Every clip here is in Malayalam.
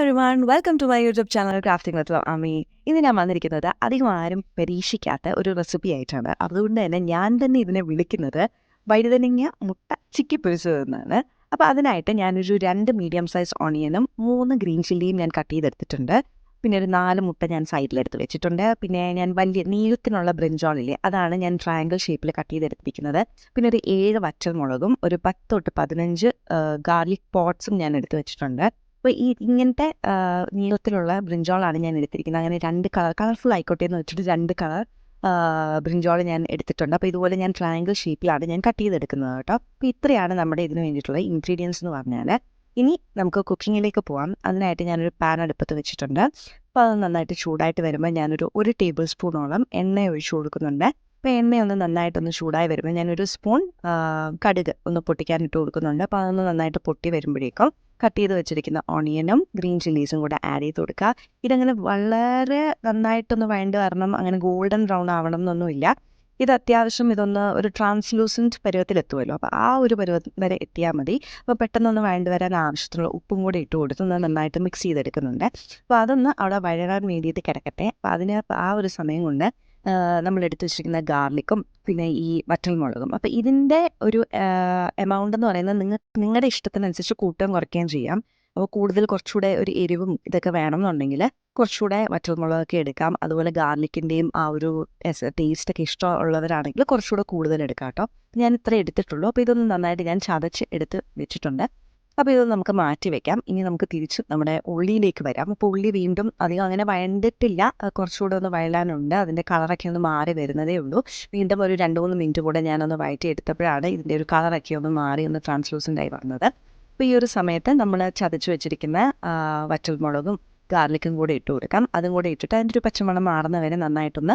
Everyone welcome to my YouTube channel crafting with Ammi ഇന്ന് ഞാൻ വന്നിരിക്കുന്നത് അധികം ആരും പരീക്ഷിക്കാത്ത ഒരു റെസിപ്പി ആയിട്ടാണ്. അതുകൊണ്ട് തന്നെ ഞാൻ തന്നെ ഇതിനെ വിളിക്കുന്നത് വഴുതനങ്ങ മുട്ട ചിക്കി പൊരിച്ചത് എന്നാണ്. അപ്പോൾ അതിനായിട്ട് ഞാനൊരു രണ്ട് മീഡിയം സൈസ് ഓണിയനും മൂന്ന് ഗ്രീൻ ചില്ലിയും ഞാൻ കട്ട് ചെയ്തെടുത്തിട്ടുണ്ട്. പിന്നെ ഒരു നാല് മുട്ട ഞാൻ സൈഡിലെടുത്ത് വെച്ചിട്ടുണ്ട്. പിന്നെ ഞാൻ വലിയ നീളത്തിനുള്ള ബ്രിഞ്ചോളില്ലേ അതാണ് ഞാൻ ട്രയാങ്കിൾ ഷേപ്പിൽ കട്ട് ചെയ്തെടുത്തിരിക്കുന്നത്. പിന്നെ ഒരു ഏഴ് വറ്റൽ മുളകും ഒരു പത്ത് തൊട്ട് പതിനഞ്ച് ഗാർലിക് പോട്ട്സും ഞാൻ എടുത്ത് വെച്ചിട്ടുണ്ട്. അപ്പോൾ ഈ ഇങ്ങനത്തെ നീളത്തിലുള്ള ബ്രിഞ്ചോളാണ് ഞാൻ എടുത്തിരിക്കുന്നത്. അങ്ങനെ രണ്ട് കളർ കളർഫുൾ ആയിക്കോട്ടെ എന്ന് വെച്ചിട്ട് രണ്ട് കളർ ബ്രിഞ്ചോൾ ഞാൻ എടുത്തിട്ടുണ്ട്. അപ്പോൾ ഇതുപോലെ ഞാൻ ട്രയാങ്കിൾ ഷേപ്പിലാണ് ഞാൻ കട്ട് ചെയ്തെടുക്കുന്നത് കേട്ടോ. അപ്പോൾ ഇത്രയാണ് നമ്മുടെ ഇതിന് വേണ്ടിയിട്ടുള്ള ഇൻഗ്രീഡിയൻസ് എന്ന് പറഞ്ഞാൽ ഇനി നമുക്ക് കുക്കിങ്ങിലേക്ക് പോകാം അതിനായിട്ട് ഞാനൊരു പാൻ അടുപ്പത്ത് വെച്ചിട്ടുണ്ട്. അപ്പോൾ അത് നന്നായിട്ട് ചൂടായിട്ട് വരുമ്പോൾ ഞാനൊരു ഒരു ടേബിൾ സ്പൂണോളം എണ്ണ ഒഴിച്ചു കൊടുക്കുന്നുണ്ട്. അപ്പോൾ എണ്ണ ഒന്ന് നന്നായിട്ടൊന്ന് ചൂടായി വരുമ്പോൾ ഞാനൊരു സ്പൂൺ കടുക് ഒന്ന് പൊട്ടിക്കാൻ ഇട്ട് കൊടുക്കുന്നുണ്ട്. അപ്പോൾ അതൊന്ന് നന്നായിട്ട് പൊട്ടി വരുമ്പോഴേക്കും കട്ട് ചെയ്ത് വെച്ചിരിക്കുന്ന ഓണിയനും ഗ്രീൻ ചില്ലീസും കൂടെ ആഡ് ചെയ്ത് കൊടുക്കുക. ഇതങ്ങനെ വളരെ നന്നായിട്ടൊന്ന് വഴണ്ട് വരണം. അങ്ങനെ ഗോൾഡൻ ബ്രൗൺ ആവണം എന്നൊന്നുമില്ല ഇത് അത്യാവശ്യം ഇതൊന്ന് ഒരു ട്രാൻസ്ലൂസന്റ് പരുവത്തിലെത്തുമല്ലോ. അപ്പോൾ ആ ഒരു പരുവം വരെ എത്തിയാൽ മതി. അപ്പോൾ പെട്ടെന്നൊന്ന് വഴണ്ട് വരാൻ ആവശ്യത്തിനുള്ള ഉപ്പും കൂടെ ഇട്ട് കൊടുത്ത് നന്നായിട്ട് മിക്സ് ചെയ്തെടുക്കുന്നുണ്ട്. അപ്പോൾ അതൊന്ന് അവിടെ വഴറാൻ വേണ്ടിയിട്ട് കിടക്കട്ടെ. അപ്പോൾ അതിന് ആ ഒരു സമയം കൊണ്ട് നമ്മൾ എടുത്തു വെച്ചിരിക്കുന്ന ഗാർലിക്കും പിന്നെ ഈ വറ്റൽമുളകും അപ്പോൾ ഇതിന്റെ ഒരു എമൗണ്ട് എന്ന് പറയുന്നത് നിങ്ങൾ നിങ്ങളുടെ ഇഷ്ടത്തിനനുസരിച്ച് കൂട്ടുകയും കുറയ്ക്കുകയും ചെയ്യാം. അപ്പോൾ കൂടുതൽ കുറച്ചുകൂടെ ഒരു എരിവും ഇതൊക്കെ വേണമെന്നുണ്ടെങ്കിൽ കുറച്ചുകൂടെ വറ്റൽമുളകൊക്കെ എടുക്കാം. അതുപോലെ ഗാർലിക്കിന്റെയും ആ ഒരു ടേസ്റ്റ് ഒക്കെ ഇഷ്ടമുള്ളവരാണെങ്കിൽ കുറച്ചുകൂടെ കൂടുതൽ എടുക്കാം കേട്ടോ. ഞാൻ ഇത്ര എടുത്തിട്ടുള്ളൂ. അപ്പോൾ ഇതൊന്ന് നന്നായിട്ട് ഞാൻ ചതച്ച് എടുത്ത് വെച്ചിട്ടുണ്ട്. അപ്പോൾ ഇത് നമുക്ക് മാറ്റി വെക്കാം. ഇനി നമുക്ക് തിരിച്ച് നമ്മുടെ ഉള്ളിയിലേക്ക് വരാം. അപ്പോൾ ഉള്ളി വീണ്ടും അധികം അങ്ങനെ വഴണ്ടിട്ടില്ല. കുറച്ചുകൂടെ ഒന്ന് വഴലാനുണ്ട്. അതിന്റെ കളറൊക്കെ ഒന്ന് മാറി വരുന്നതേ ഉള്ളൂ. വീണ്ടും ഒരു രണ്ട് മൂന്ന് മിനിറ്റ് കൂടെ ഞാനൊന്ന് വയറ്റി എടുത്തപ്പോഴാണ് ഇതിന്റെ ഒരു കളറൊക്കെ ഒന്ന് മാറി ഒന്ന് ട്രാൻസ്ലൂസന്റ് ആയി വന്നത്. അപ്പോൾ ഈ ഒരു സമയത്ത് നമ്മൾ ചതച്ച് വെച്ചിരിക്കുന്ന വറ്റൽമുളകും ഗാർലിക്കും കൂടെ ഇട്ട് കൊടുക്കാം. അതും കൂടെ ഇട്ടിട്ട് അതിന്റെ ഒരു പച്ചമണം മാറുന്നവരെ നന്നായിട്ടൊന്ന്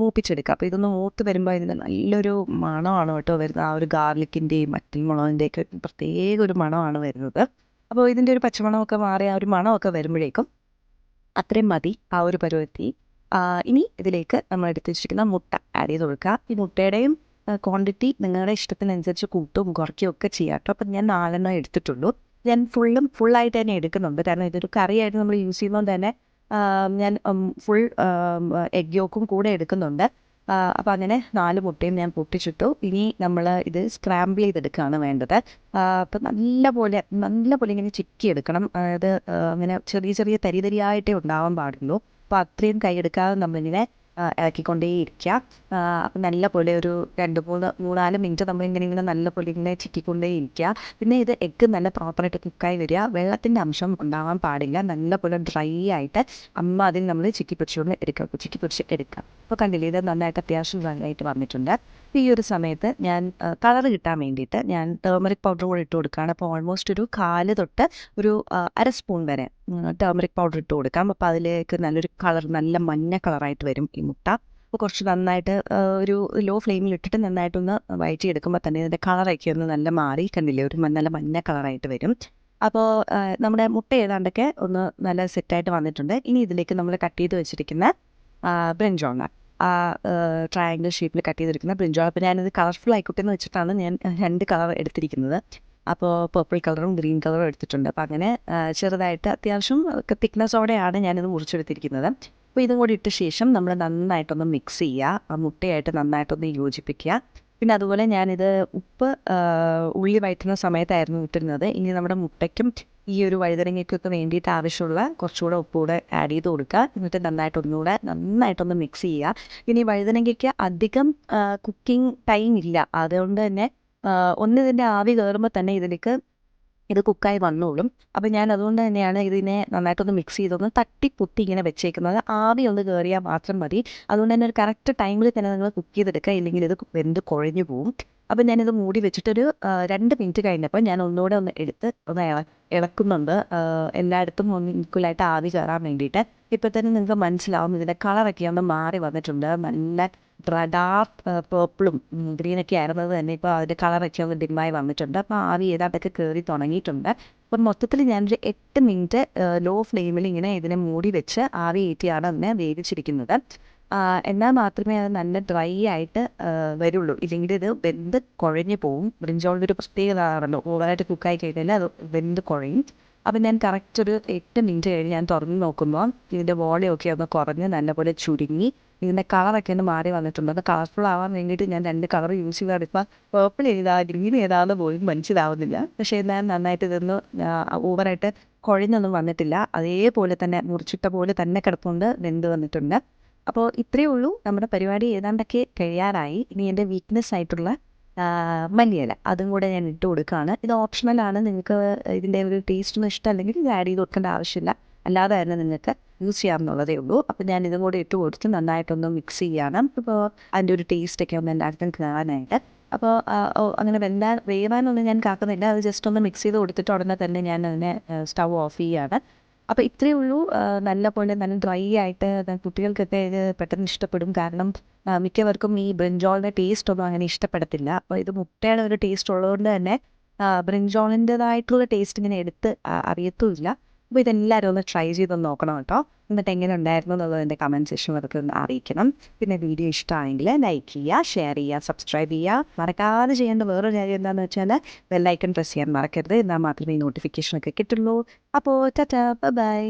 മൂപ്പിച്ചെടുക്കുക അപ്പോൾ ഇതൊന്ന് മൂത്ത് വരുമ്പോൾ ഇതിന് നല്ലൊരു മണമാണ് കേട്ടോ വരുന്നത്. ആ ഒരു ഗാർലിക്കിന്റെയും വറ്റൽമുളകിന്റെയൊക്കെ പ്രത്യേക ഒരു മണമാണ് വരുന്നത്. അപ്പോൾ ഇതിന്റെ ഒരു പച്ചമണമൊക്കെ മാറി ആ ഒരു മണമൊക്കെ വരുമ്പോഴേക്കും അത്രയും മതി ആ ഒരു പരുവത്തി ഇനി ഇതിലേക്ക് നമ്മൾ എടുത്ത് വെച്ചിരിക്കുന്ന മുട്ട ആഡ് ചെയ്ത് കൊടുക്കുക ഈ മുട്ടയുടെയും ക്വാണ്ടിറ്റി നിങ്ങളുടെ ഇഷ്ടത്തിനനുസരിച്ച് കൂട്ടും കുറയ്ക്കുകയും ഒക്കെ ചെയ്യാം കേട്ടോ. അപ്പം ഞാൻ നാലെണ്ണം എടുത്തിട്ടുള്ളൂ. ഞാൻ ഫുള്ളും ഫുള്ളായിട്ട് തന്നെ എടുക്കുന്നുണ്ട്. കാരണം ഇതൊരു കറിയായിട്ട് നമ്മൾ യൂസ് ചെയ്യുമ്പോൾ തന്നെ ഞാൻ ഫുൾ എഗ് യോക്കും കൂടെ എടുക്കുന്നുണ്ട്. അപ്പോൾ അങ്ങനെ നാല് മുട്ടയും ഞാൻ പൊട്ടിച്ചിട്ടു. ഇനി നമ്മൾ ഇത് സ്ക്രാമ്പിൾ ചെയ്തെടുക്കുകയാണ് വേണ്ടത്. അപ്പം നല്ലപോലെ നല്ലപോലെ നല്ല പോലെ ഇങ്ങനെ ചിക്കി എടുക്കണം അതായത് അങ്ങനെ ചെറിയ ചെറിയ തരി തരിയായിട്ടേ ഉണ്ടാവാൻ പാടുള്ളൂ. അപ്പോൾ അത്രയും കൈയെടുക്കാതെ നമ്മളിങ്ങനെ ആ, ഇളക്കിക്കൊണ്ടേ ഇരിക്കുക അപ്പം നല്ല പോലെ ഒരു രണ്ട് മൂന്ന് മൂന്നാൽ മിനിറ്റ് നമ്മൾ ഇങ്ങനെ നല്ല പോലെ ഇങ്ങനെ ചിക്കിക്കൊണ്ടേ ഇരിക്കുക പിന്നെ ഇത് എഗ്ഗ് നല്ല പ്രോപ്പറായിട്ട് കുക്കായി വരിക. വെള്ളത്തിന്റെ അംശം ഉണ്ടാവാൻ പാടില്ല. നല്ലപോലെ ഡ്രൈ ആയിട്ട് അമ്മ അതിൽ നമ്മൾ ചിക്കി പൊടിച്ചുകൊണ്ട് എടുക്കുക ചിക്കി പൊടിച്ച് എടുക്കുക അപ്പോൾ കണ്ടില്ലേ ഇത് നന്നായിട്ട് അത്യാവശ്യം നന്നായിട്ട് വന്നിട്ടുണ്ട്. അപ്പോൾ ഈ ഒരു സമയത്ത് ഞാൻ കളർ കിട്ടാൻ വേണ്ടിയിട്ട് ഞാൻ ടേമറിക് പൗഡർ കൂടെ ഇട്ട് കൊടുക്കുകയാണ്. അപ്പോൾ ഓൾമോസ്റ്റ് ഒരു കാൽ തൊട്ട് ഒരു അര സ്പൂൺ വരെ ടേമറിക് പൗഡർ ഇട്ട് കൊടുക്കാം. അപ്പോൾ അതിലേക്ക് നല്ലൊരു കളർ നല്ല മഞ്ഞ കളറായിട്ട് വരും ഈ മുട്ട. അപ്പോൾ കുറച്ച് നന്നായിട്ട് ഒരു ലോ ഫ്ലെയിമിൽ ഇട്ടിട്ട് നന്നായിട്ടൊന്ന് വയറ്റി എടുക്കുമ്പോൾ തന്നെ ഇതിന്റെ കളറൊക്കെ ഒന്ന് നല്ല മാറി കണ്ടില്ലേ? ഒരു നല്ല മഞ്ഞ കളറായിട്ട് വരും. അപ്പോൾ നമ്മുടെ മുട്ട ഏതാണ്ടൊക്കെ ഒന്ന് നല്ല സെറ്റായിട്ട് വന്നിട്ടുണ്ട്. ഇനി ഇതിലേക്ക് നമ്മൾ കട്ട് ചെയ്ത് വെച്ചിരിക്കുന്ന ബ്രിഞ്ചോള ആ ട്രയാങ്കിൾ ഷേപ്പിൽ കട്ട് ചെയ്തിരിക്കുന്ന ബ്രിഞ്ചോള അപ്പോൾ ഞാനത് കളർഫുൾ ആയിക്കോട്ടെ എന്ന് വെച്ചിട്ടാണ് ഞാൻ രണ്ട് കളർ എടുത്തിരിക്കുന്നത്. അപ്പോൾ പർപ്പിൾ കളറും ഗ്രീൻ കളറും എടുത്തിട്ടുണ്ട്. അപ്പോൾ അങ്ങനെ ചെറുതായിട്ട് അത്യാവശ്യം തിക്നെസ്സോടെയാണ് ഞാനിത് മുറിച്ചെടുത്തിരിക്കുന്നത്. അപ്പോൾ ഇതും കൂടി ഇട്ട ശേഷം നമ്മൾ നന്നായിട്ടൊന്ന് മിക്സ് ചെയ്യുക ആ മുട്ടയായിട്ട് നന്നായിട്ടൊന്ന് യോജിപ്പിക്കുക പിന്നെ അതുപോലെ ഞാനിത് ഉപ്പ് ഉള്ളി വഴറ്റുന്ന സമയത്തായിരുന്നു ഇട്ടിരുന്നത്. ഇനി നമ്മുടെ മുട്ടയ്ക്കും ഈ ഒരു വഴുതനങ്ങയ്ക്കൊക്കെ വേണ്ടിയിട്ട് ആവശ്യമുള്ള കുറച്ചുകൂടെ ഉപ്പ് കൂടെ ആഡ് ചെയ്ത് കൊടുക്കുക. എന്നിട്ട് നന്നായിട്ട് ഒന്നുകൂടെ നന്നായിട്ടൊന്ന് മിക്സ് ചെയ്യുക. ഇനി വഴുതനങ്ങയ്ക്ക് അധികം കുക്കിംഗ് ടൈം ഇല്ല. അതുകൊണ്ട് തന്നെ ഒന്ന് ഇതിന്റെ ആവി കയറുമ്പോൾ തന്നെ ഇതിലേക്ക് ഇത് കുക്കായി വന്നോളും. അപ്പോൾ ഞാൻ അതുകൊണ്ട് തന്നെയാണ് ഇതിനെ നന്നായിട്ടൊന്ന് മിക്സ് ചെയ്തൊന്ന് തട്ടി പൊത്തി ഇങ്ങനെ വെച്ചേക്കുന്നത്. ആവി ഒന്ന് കയറിയാൽ മാത്രം മതി. അതുകൊണ്ട് തന്നെ ഒരു കറക്റ്റ് ടൈമിൽ തന്നെ നിങ്ങൾ കുക്ക് ചെയ്തെടുക്കുക. ഇല്ലെങ്കിൽ ഇത് വെന്ത് കുഴഞ്ഞു പോവും. അപ്പം ഞാനിത് മൂടി വെച്ചിട്ടൊരു രണ്ട് മിനിറ്റ് കഴിഞ്ഞപ്പോൾ ഞാൻ ഒന്നുകൂടെ ഒന്ന് എടുത്ത് ഒന്ന് ഇള ഇളക്കുന്നുണ്ട്. എല്ലായിടത്തും ഒന്ന് ഈക്വലായിട്ട് ആവി കയറാൻ വേണ്ടിയിട്ട്. ഇപ്പോൾ തന്നെ നിങ്ങൾക്ക് മനസ്സിലാവും ഇതിന്റെ കളറൊക്കെ ഒന്ന് മാറി വന്നിട്ടുണ്ട്. നല്ല ഡാർക്ക് പേർപ്പിളും ഗ്രീനൊക്കെ ആയിരുന്നത് തന്നെ ഇപ്പോൾ അതിന്റെ കളറൊക്കെ ഒന്ന് ഡിമ്മായി വന്നിട്ടുണ്ട്. അപ്പോൾ ആവി ഏതാണ്ടൊക്കെ കയറി തുടങ്ങിയിട്ടുണ്ട്. അപ്പം മൊത്തത്തിൽ ഞാനൊരു എട്ട് മിനിറ്റ് ലോ ഫ്ലെയിമിൽ ഇങ്ങനെ ഇതിനെ മൂടി വെച്ച് ആവി ഏറ്റിയാണ് അതിനെ വേവിച്ചിരിക്കുന്നത്. എന്നാൽ മാത്രമേ അത് നല്ല ഡ്രൈ ആയിട്ട് വരുള്ളൂ. ഇല്ലെങ്കിൽ ഇത് വെന്ത് കുഴഞ്ഞു പോവും. ബ്രിഞ്ചോളിന്റെ ഒരു പ്രത്യേകത ആണല്ലോ. ഓവറായിട്ട് കുക്കായി കഴിഞ്ഞാൽ അത് വെന്ത് കുഴയും. അപ്പം ഞാൻ കറക്റ്റ് ഒരു എട്ട് മിനിറ്റ് കഴിഞ്ഞ് ഞാൻ തുറന്ന് നോക്കുമ്പോൾ ഇതിന്റെ വോളിയൊക്കെ ഒന്ന് കുറഞ്ഞ് നല്ലപോലെ ചുരുങ്ങി ഇതിന്റെ കളറൊക്കെ ഒന്ന് മാറി വന്നിട്ടുണ്ട്. അത് കളർഫുൾ ആവാൻ വേണ്ടിയിട്ട് ഞാൻ രണ്ട് കളർ യൂസ് ചെയ്താണ് ഇപ്പം പേർപ്പിൾ ഏതാ ഗ്രീൻ ഏതാന്ന് പോലും മനസ്സിലാവുന്നില്ല. പക്ഷേ ഞാൻ നന്നായിട്ട് ഇതൊന്ന് ഓവറായിട്ട് കുഴഞ്ഞൊന്നും വന്നിട്ടില്ല. അതേപോലെ തന്നെ മുറിച്ചിട്ട പോലെ തന്നെ കിടപ്പുണ്ട് വെന്ത് വന്നിട്ടുണ്ട്. അപ്പോൾ ഇത്രയേ ഉള്ളൂ. നമ്മുടെ പരിപാടി ഏതാണ്ടൊക്കെ കഴിയാറായി. ഇനി എന്റെ വീക്ക്നെസ് ആയിട്ടുള്ള മല്ലിയല. അതും കൂടെ ഞാൻ ഇട്ട് കൊടുക്കുകയാണ്. ഇത് ഓപ്ഷണലാണ് നിങ്ങൾക്ക് ഇതിന്റെ ഒരു ടേസ്റ്റ് ഒന്നും ഇഷ്ടമല്ലെങ്കിൽ ഇത് ആഡ് ചെയ്ത് കൊടുക്കേണ്ട ആവശ്യമില്ല. അല്ലാതായിരുന്നു നിങ്ങൾക്ക് യൂസ് ചെയ്യാമെന്നുള്ളതേ ഉള്ളൂ. അപ്പോൾ ഞാൻ ഇതും കൂടെ ഇട്ട് കൊടുത്ത് നന്നായിട്ടൊന്ന് മിക്സ് ചെയ്യണം. ഇപ്പോൾ അതിന്റെ ഒരു ടേസ്റ്റ് ഒക്കെ ഒന്ന് എല്ലാവർക്കും കാണാനായിട്ട്. അപ്പോൾ അങ്ങനെ വെന്താൻ വേവാനൊന്നും ഞാൻ കാക്കുന്നില്ല. അത് ജസ്റ്റ് ഒന്ന് മിക്സ് ചെയ്ത് കൊടുത്തിട്ട് ഉടനെ തന്നെ ഞാൻ അതിനെ സ്റ്റവ് ഓഫ് ചെയ്യാണ്. അപ്പോൾ ഇത്രയേ ഉള്ളൂ. നല്ല പോലെ നല്ല ഡ്രൈ ആയിട്ട് കുട്ടികൾക്കൊക്കെ ഇത് പെട്ടെന്ന് ഇഷ്ടപ്പെടും. കാരണം മിക്കവർക്കും ഈ ബ്രിഞ്ചോളിന്റെ ടേസ്റ്റ് ഒന്നും അങ്ങനെ ഇഷ്ടപ്പെടത്തില്ല. അപ്പോൾ ഇത് മുട്ടയുടെ ഒരു ടേസ്റ്റ് ഉള്ളതുകൊണ്ട് തന്നെ ബ്രിഞ്ചോളിന്റെതായിട്ടുള്ള ടേസ്റ്റ് ഇങ്ങനെ എടുത്ത് അറിയത്തുമില്ല. അപ്പോൾ ഇതെല്ലാവരും ഒന്ന് ട്രൈ ചെയ്തൊന്ന് നോക്കണം കേട്ടോ. എന്നിട്ട് എങ്ങനെ ഉണ്ടായിരുന്നു എന്നുള്ളത് എന്റെ കമന്റ് സെഷൻ അതൊക്കെ ഒന്ന് അറിയിക്കണം. പിന്നെ വീഡിയോ ഇഷ്ടമായെങ്കിൽ ലൈക്ക് ചെയ്യുക ഷെയർ ചെയ്യുക സബ്സ്ക്രൈബ് ചെയ്യുക. മറക്കാതെ ചെയ്യേണ്ട വേറൊരു കാര്യം എന്താണെന്ന് വെച്ചാൽ ബെല്ലൈക്കൺ പ്രസ് ചെയ്യാൻ മറക്കരുത്. എന്നാൽ മാത്രമേ നോട്ടിഫിക്കേഷനൊക്കെ കിട്ടുള്ളൂ. അപ്പോൾ ടാറ്റാ ബൈ